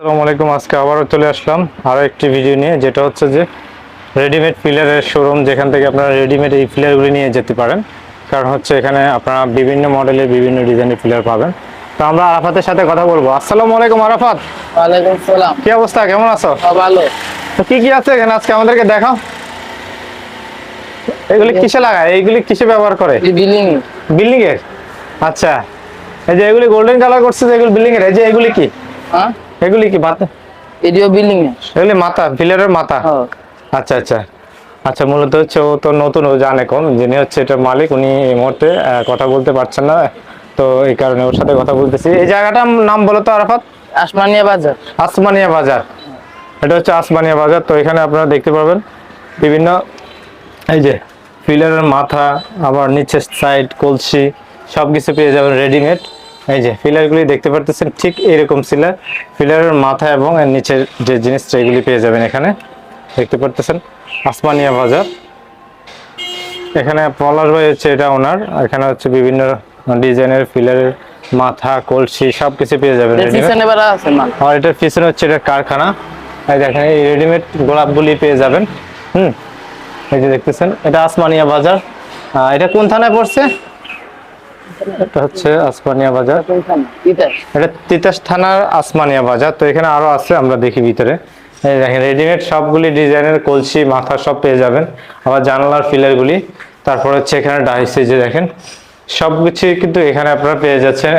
আসসালামু আলাইকুম আজকে আবারও চলে আসলাম আরও একটি ভিডিও নিয়ে যেটা হচ্ছে যে রেডিমেড পিলারের শোরুম যেখান থেকে আপনারা রেডিমেড এই পিলারগুলি নিয়ে যেতে পারেন। কারণ হচ্ছে এখানে আপনারা বিভিন্ন মডেলের বিভিন্ন ডিজাইনের পিলার পাবেন। তো আমরা আরাফাতের সাথে কথা বলব। আসসালামু আলাইকুম আরাফাত। ওয়ালাইকুম সালাম কি অবস্থা? কেমন আছো? ভালো। তো কি কি আছে এখানে? আজকে আমাদেরকে দেখাও। এগুলি কিসে লাগায়? এইগুলি কিসে ব্যবহার করে? বিল্ডিং। বিল্ডিং এর? আচ্ছা। এই যে এগুলি গোল্ডেন কালার করছে যে এগুলি বিল্ডিং এর? এই যে এগুলি কি? হ্যাঁ? এগুলি কি মাথা এডিও বিল্ডিং এগুলি মাথা পিলারের মাথা? হ্যাঁ। আচ্ছা আচ্ছা। আচ্ছা মূলত হচ্ছে ও তো নতুন ও জানে কম। যিনি হচ্ছে এটা মালিক উনি এই মুহূর্তে কথা বলতে পারছেন না। তো এই কারণে ওর সাথে কথা বলতেছি। এই জায়গাটার নাম বলো তো আরাফাত। আসমানিয়া বাজার। আসমানিয়া বাজার। এটা হচ্ছে আসমানিয়া বাজার। তো এখানে আপনারা দেখতে পাবেন বিভিন্ন এই যে পিলারের মাথা আবার নিচের সাইড কলসি সব কিছু পেয়ে যাবেন রেডিমেড এই যে পিলারগুলি দেখতে পারতেছেন ঠিক এরকম সিলার পিলারের মাথা এবং এর নিচের যে জিনিসটা এগুলি পেয়ে যাবেন এখানে। দেখতে পারতেছেন? আসমানিয়া বাজার। এখানে পলাশ ভাই হচ্ছে এটা ওনার। এখানে হচ্ছে বিভিন্ন ডিজাইনের পিলারের মাথা কলসি সব কিছু পেয়ে যাবেন আর এটার পিছনে হচ্ছে এটা কারখানা। এই দেখেন এই রেডিমেড গোলাপগুলি পেয়ে যাবেন। হুম? এই যে দেখতেছেন? এটা আসমানিয়া বাজার। এটা কোন থানায় পড়ছে? এটা হচ্ছে আসমানিয়া বাজার। এটা তিতাস থানার আসমানিয়া বাজার। তো এখানে আরও আছে আমরা দেখি ভিতরে। দেখেন রেডিমেড সবগুলি ডিজাইনের কলসি মাথা সব পেয়ে যাবেন। আবার জানালার ফিলারগুলি। তারপর হচ্ছে এখানে ডাইসে যে দেখেন সবকিছু কিন্তু এখানে আপনারা পেয়ে যাচ্ছেন।